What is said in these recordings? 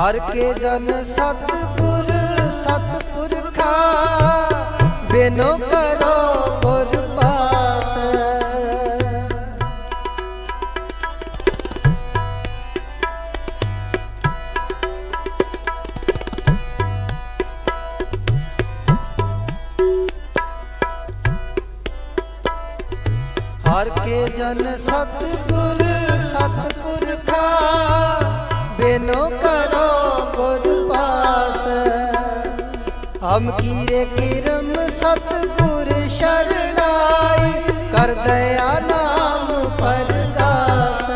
ਹਰ ਕੇ ਜਨ ਸਤਗੁਰ ਸਤਿਪੁਰਖਾ ਬਿਨੋ ਕਰੋ ਗੁਰ ਪਾਸ। ਹਰ ਕੇ ਜਨ ਸਤਿਗੁਰ ਸਤਿਪੁਰਖਾ ਬਿਨੋ ਕਰੋ ਗੁਰ ਪਾਸ ਹਮ ਕੀਰੇ ਕਿਰਮ ਸਤਿਗੁਰ ਸ਼ਰਣਾਈ ਕਰ ਦਇਆ ਨਾਮ ਪਰਗਾਸ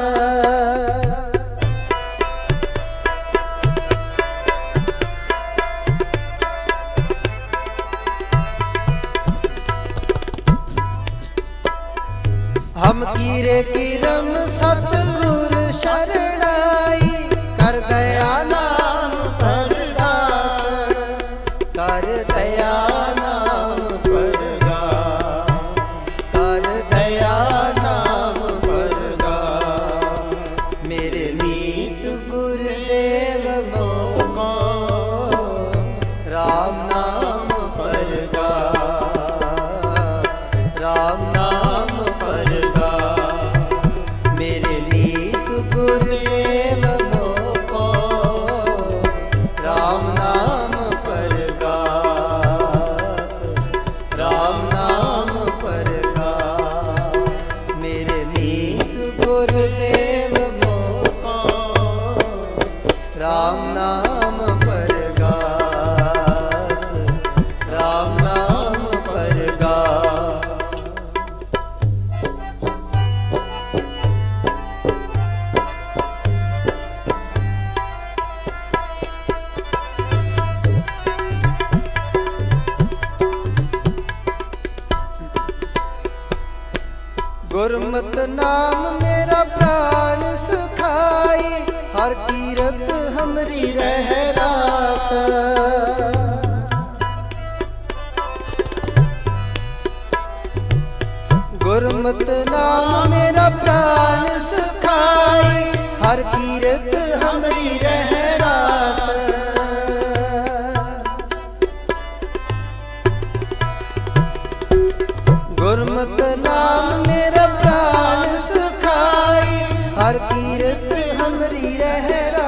ਹਮ ਕੀਰੇ ਕਿਰਮ ਦਇਆ ਨਾਮ ਪਰਦਾਸ ਕਰ ਦਇਆ ਰਾਮ ਨਾਮ ਪਰਗਾਸ RAM ਨਾਮ ਪਰਗਾਸ ਗੁਰਮਤਿ ਨਾਮ ਮੇਰਾ ਪ੍ਰਾਣ ਸੁਖਾਈ ਹਰ ਕੀਰਤ ਹਮਰੀ ਰਹਿ ਰਾਸ। ਗੁਰਮਤਿ ਨਾਮ ਮੇਰਾ ਪ੍ਰਾਣ ਸੁਖਾਈ, ਹਰ ਕੀਰਤ ਹਮਰੀ ਰਹਿ ਰਾਸ। ਗੁਰਮਤਿ ਨਾਮ ਮੇਰਾ ਪ੍ਰਾਣ ਸੁਖਾਈ, ਹਰ ਕੀਰਤ ਹਮਰੀ